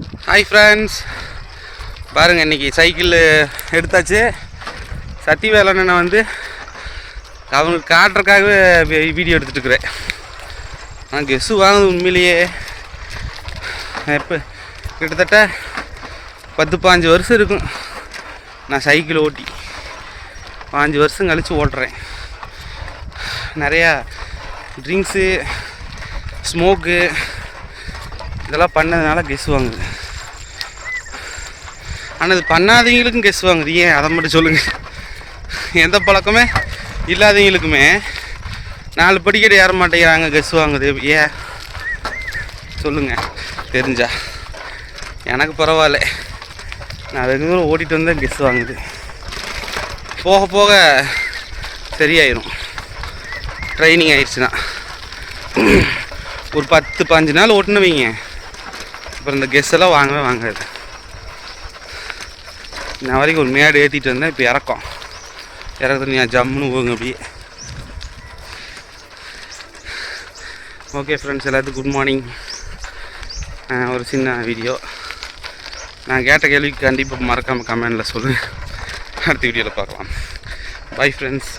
Hi friends பாருங்கள் இன்றைக்கி cycle எடுத்தாச்சு. சத்தி வந்து அவங்களுக்கு காட்டுறதுக்காகவே வீடியோ எடுத்துட்டுருக்குறேன் இருக்கிறேன். ஆனால் கெஸ்ஸு வாங்குது உண்மையிலேயே எப்போ? கிட்டத்தட்ட பத்து பாஞ்சு வருஷம் இருக்கும். நான் சைக்கிள் ஓட்டி. பாஞ்சு வருஷம் கழித்து ஓட்டுறேன். நிறையா ட்ரிங்க்ஸு ஸ்மோக்கு இதெல்லாம் பண்ணதுனால கெஸ் வாங்குது. ஆனால் இது பண்ணாதவங்களுக்கும் கெஸ் வாங்குது. ஏன்? அதை மட்டும் சொல்லுங்கள் எந்த பழக்கமே இல்லாதவங்களுக்குமே நாலு படிக்கடி ஏற மாட்டேங்கிறாங்க கெஸ் வாங்குது. ஏன்? சொல்லுங்கள் தெரிஞ்சா. எனக்கு பரவாயில்ல. நான் வெகு தூரம் ஓட்டிகிட்டு வந்தேன் கெஸ் வாங்குது. போக போக சரியாயிரும். ட்ரைனிங் ஆயிடுச்சுன்னா. ஒரு பத்து பாஞ்சு நாள் ஓட்டுன்னு வைங்க. அப்புறம் இந்த கெஸ் எல்லாம் வாங்கவே வாங்காது. நான் வரைக்கும் ஒரு மேடு ஏற்றிட்டு வந்தேன் இப்போ இறக்கம். இறக்குறது நீ ஜம்முன்னு போங்க அப்படியே. ஓகே ஃப்ரெண்ட்ஸ் எல்லாத்துக்கும் குட் மார்னிங் ஒரு சின்ன வீடியோ நான் கேட்ட கேள்விக்கு கண்டிப்பாக மறக்காமல் கமெண்டில் சொல்லுங்கள் அடுத்த வீடியோவில் பார்க்கலாம். Bye friends